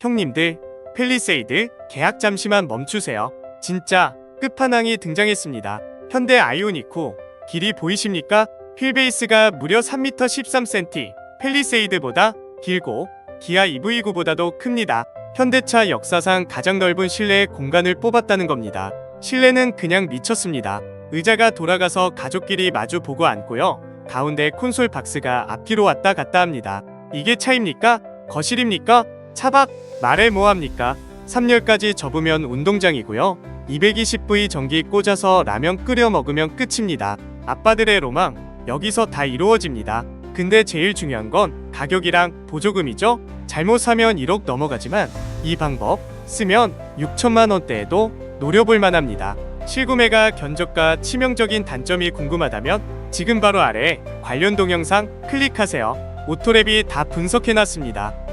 형님들, 펠리세이드 계약 잠시만 멈추세요. 진짜 끝판왕이 등장했습니다. 현대 아이오니코 길이 보이십니까? 휠베이스가 무려 3m 13cm, 펠리세이드보다 길고 기아 EV9보다도 큽니다. 현대차 역사상 가장 넓은 실내의 공간을 뽑았다는 겁니다. 실내는 그냥 미쳤습니다. 의자가 돌아가서 가족끼리 마주 보고 앉고요. 가운데 콘솔 박스가 앞뒤로 왔다 갔다 합니다. 이게 차입니까? 거실입니까? 차박? 말해 뭐합니까? 3열까지 접으면 운동장이고요. 220V 전기 꽂아서 라면 끓여 먹으면 끝입니다. 아빠들의 로망, 여기서 다 이루어집니다. 근데 제일 중요한 건 가격이랑 보조금이죠. 잘못 사면 1억 넘어가지만 이 방법 쓰면 6천만 원대에도 노려볼 만합니다. 실구매가 견적과 치명적인 단점이 궁금하다면 지금 바로 아래 관련 동영상 클릭하세요. 오토랩이 다 분석해놨습니다.